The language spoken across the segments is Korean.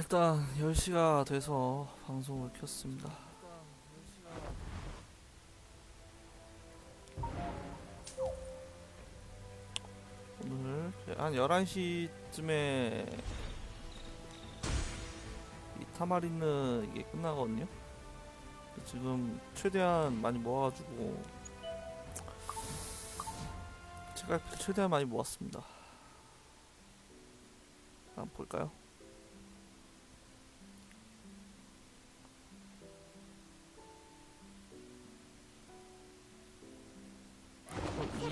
자 일단 10시가 돼서 방송을 켰습니다. 오늘 한 11시쯤에 이 타마리는 이게 끝나거든요. 지금 최대한 많이 모아가지고 제가 최대한 많이 모았습니다. 한번 볼까요?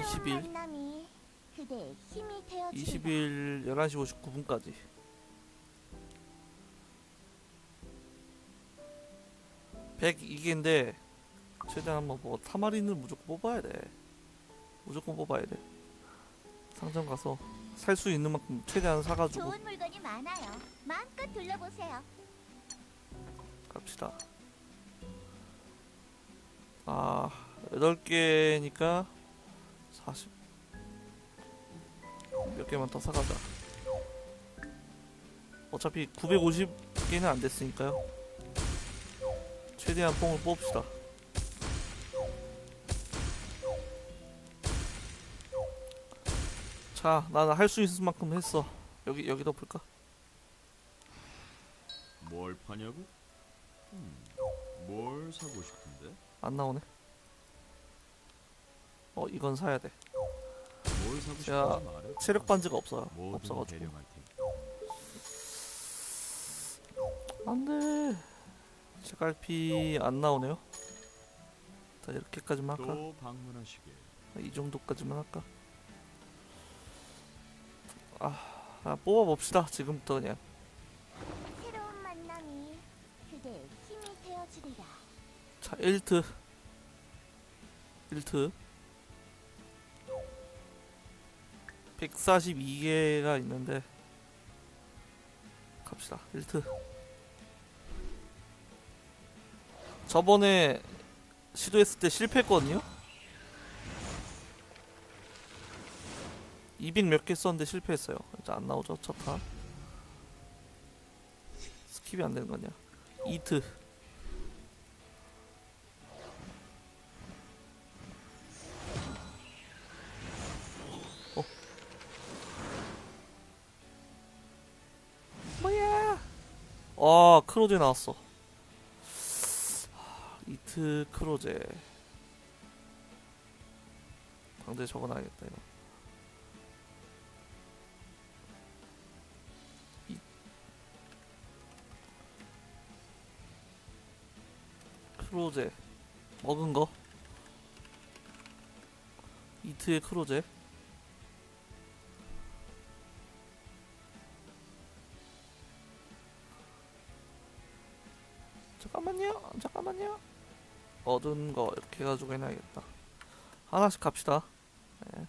20일. 만남이 그대의 힘이 되어 20일 11시 59분까지. 백 이게인데 최대한 한번 뭐 타마린은 무조건 뽑아야 돼. 무조건 뽑아야 돼. 상점 가서 살 수 있는 만큼 최대한 사가지고. 좋은 물건이 많아요. 마음껏 둘러보세요. 갑시다. 아 8개니까 40 몇 개만 더 사가자. 어차피 950개는 안 됐으니까요. 최대한 뽕을 뽑읍시다. 자 나는 할 수 있을 만큼 했어. 여기 여기다 볼까? 뭘 파냐고? 음, 뭘 사고 싶은데? 안 나오네 어 이건 사야 돼. 뭘 사고 제가. 체력 반지가 없어요 없어가지고. 안돼. 제갈피 안 나오네요. 자 이렇게까지만 할까? 또 방문하시게. 이 정도까지만 할까? 아, 아 뽑아봅시다 지금부터 그냥. 새로운 만남이 그대의 힘이 되어 주리라. 자 1트. 1트 142개가 있는데 갑시다. 1트. 저번에 시도했을 때 실패했거든요. 200 몇 개 썼는데 실패했어요. 이제 안 나오죠 첫타 스킵이 안 되는 거냐 2트 크로제 나왔어. 하, 이트 크로제. 방대 적어놔야겠다 이거. 이- 크로제 먹은 거. 이트의 크로제. 잠깐만요. 잠깐만요. 얻은 거 이렇게 해가지고 해놔야겠다. 하나씩 갑시다. 네.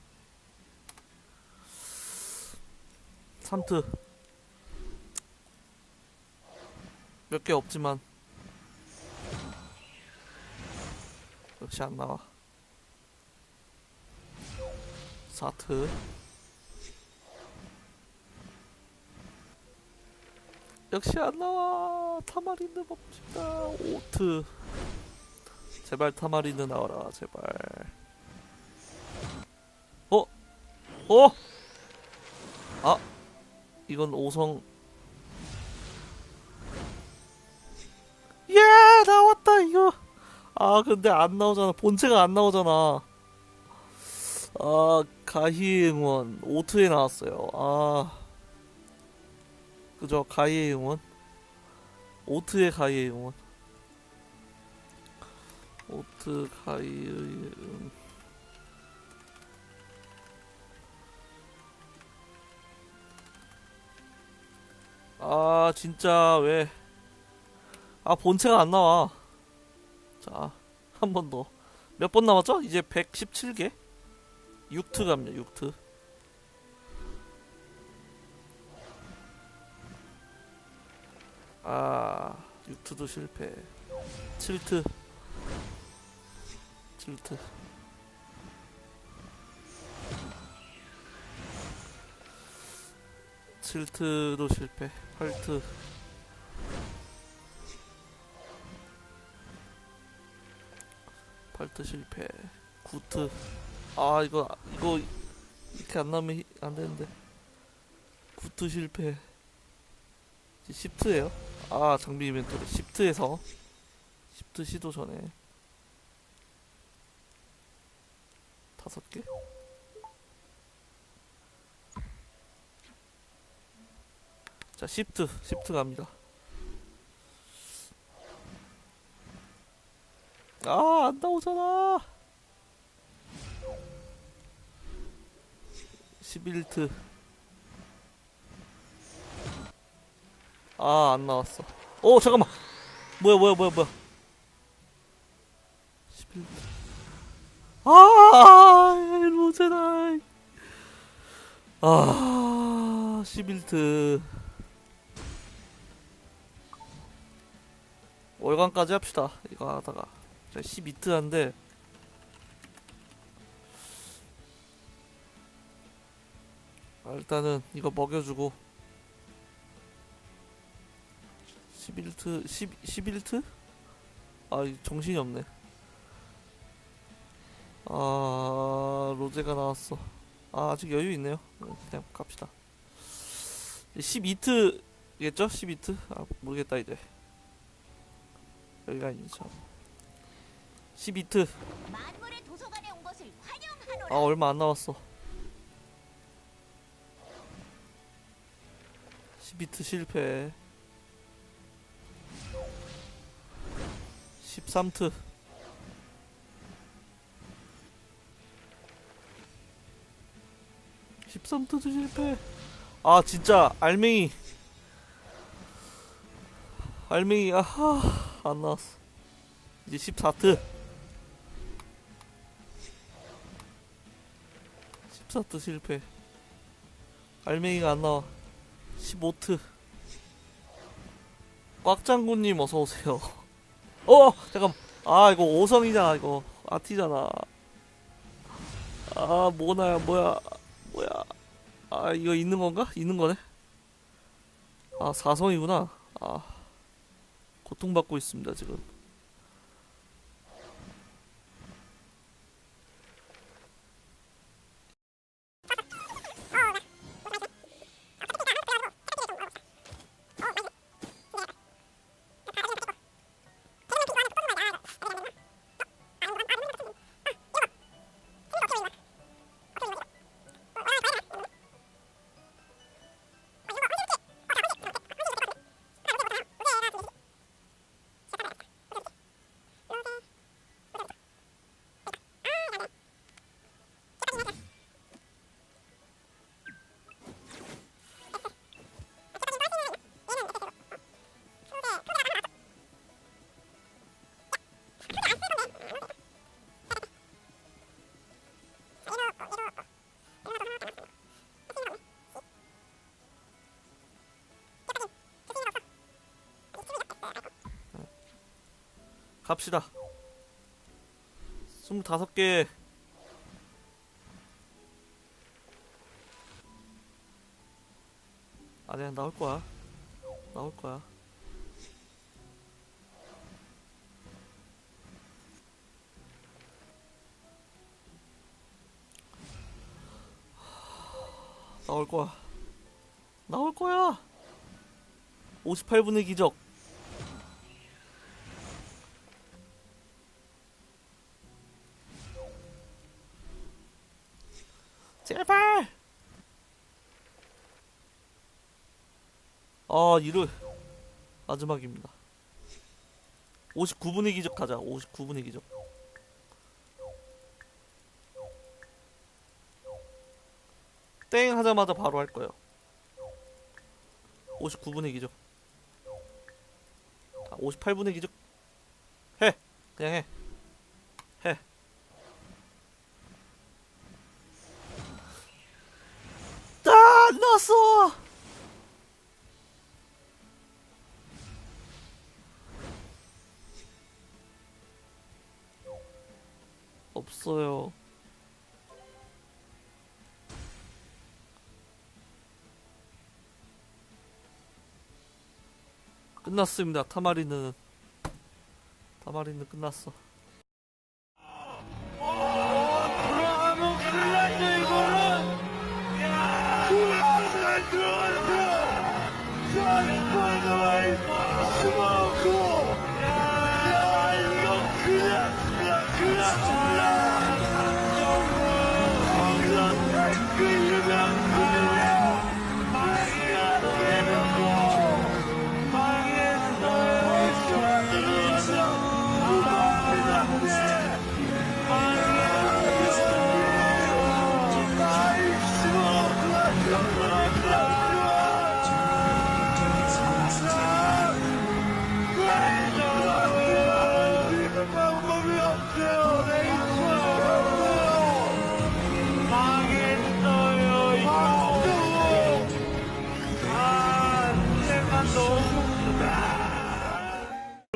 3트. 몇 개 없지만. 역시 안 나와. 4트. 역시 안 나와. 타마린드 먹고 싶다. 오트. 제발 타마린드 나와라. 제발. 어? 어? 아. 이건 오성. 예! 나왔다, 이거. 아, 근데 안 나오잖아. 본체가 안 나오잖아. 아, 가희 응원. 오트에 나왔어요. 아. 그죠? 가희의 응원. 오트의 가희의 응원. 오트 가희의 응. 아 진짜 왜? 아 본체가 안 나와. 자, 한 번 더. 몇 번 남았죠? 이제 117개? 6트 갑니다. 6트. 아, 6트도 실패. 7트. 7트. 7트도 실패. 8트 팔트 실패. 9트 아 이거 이거 이렇게 안 나오면 히- 안 되는데. 9트 실패. 이제 10트에요 아 장비 이벤트를 10트에서 10트 시도 전에 다섯 개 자, 시프트, 시프트 갑니다. 아, 안 나오잖아. 11트. 아, 안 나왔어. 오, 잠깐만. 뭐야, 뭐야, 뭐야, 뭐야. 11트. 아, 로제나이. 아, 11트. 월간까지 합시다. 이거 하다가. 자, 12트 한데. 아, 일단은 이거 먹여주고. 11트, 10, 11트? 아, 이 정신이 없네. 아, 로제가 나왔어. 아, 아직 여유 있네요. 그냥 갑시다. 12트겠죠? 12트? 아, 모르겠다, 이제. 여기가 아니죠. 12트. 만물의 도서관에 온 것을 환영하노라. 아, 얼마 안 남았어. 12트 실패. 13트. (13트도) 실패. 아 진짜 알맹이. 알맹이 아하 안 나왔어. 이제 14트. 14트 실패. 알맹이가 안 나와. 15트. 꽉장군님 어서오세요 어 잠깐 아 이거 5성이잖아 이거. 아티잖아. 아 뭐나야 뭐야 뭐야. 아 이거 있는 건가? 있는 거네? 아 4성이구나. 아 고통받고 있습니다 지금 갑시다. 25개. 아니야, 나올 거야. 나올 거야. 나올 거야. 나올 거야. 58분의 기적. 아, 이르 마지막입니다. 59분의 기적 가자. 59분의 기적. 땡 하자마자 바로 할 거예요. 59분의 기적. 아, 58분의 기적. 해. 그냥 해. 해. 아, 안 나왔어. 끝났습니다. 타마리는 타마리는 끝났어.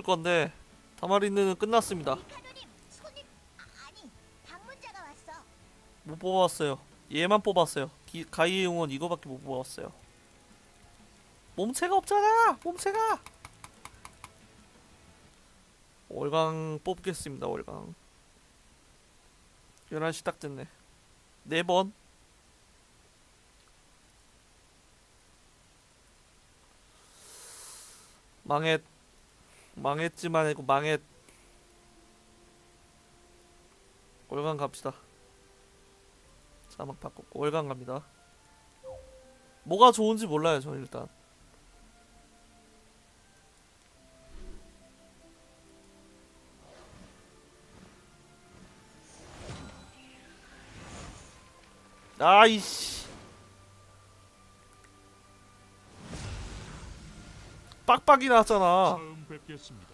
할 건데 타마리는 끝났습니다. 못 뽑았어요. 얘만 뽑았어요. 기, 가이의 용은 이거밖에 못 뽑았어요. 몸체가 없잖아. 몸체가. 월강 뽑겠습니다. 월강. 11시 딱 됐네. 네 번. 망했. 망했지만 아니고 망했. 월강 갑시다. 자막 바꿨고 월간 갑니다. 뭐가 좋은지 몰라요, 저는 일단. 아이씨. 빡빡이 나왔잖아. 처음 뵙겠습니다.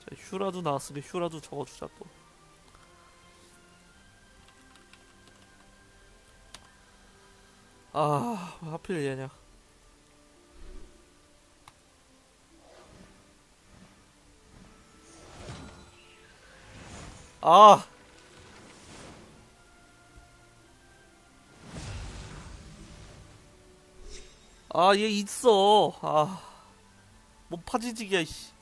자, 휴라도 나왔으니 휴라도 적어주자 또. 아, 왜 하필 얘냐. 아! 아, 얘 있어. 아. 뭐 파지직이야, 씨.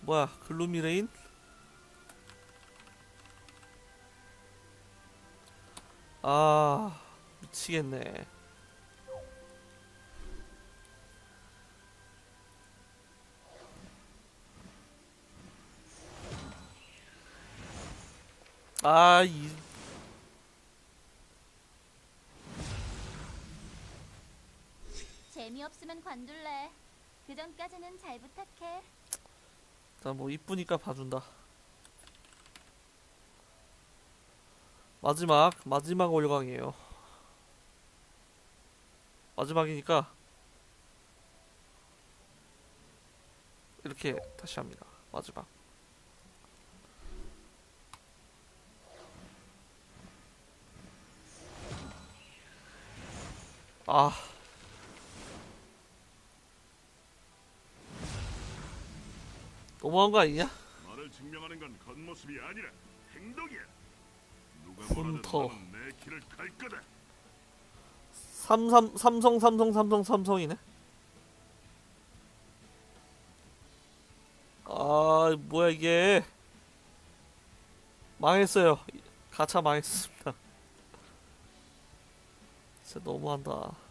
뭐야 글루미레인? 아 미치겠네 아 이. 재미없으면 관둘래. 그 전까지는 잘 부탁해. 나 뭐 이쁘니까 봐준다. 마지막 마지막 월광이에요. 마지막이니까 이렇게 다시 합니다. 마지막 아 너무한 거 아니냐? 나를 증명하는 건 겉모습이 아니라 행동이야. 누가. 나는 내 길을 갈 거다. 삼삼 삼성 삼성 삼성 삼성이네. 아 뭐야 이게 망했어요. 가차 망했습니다. 진짜 너무한다.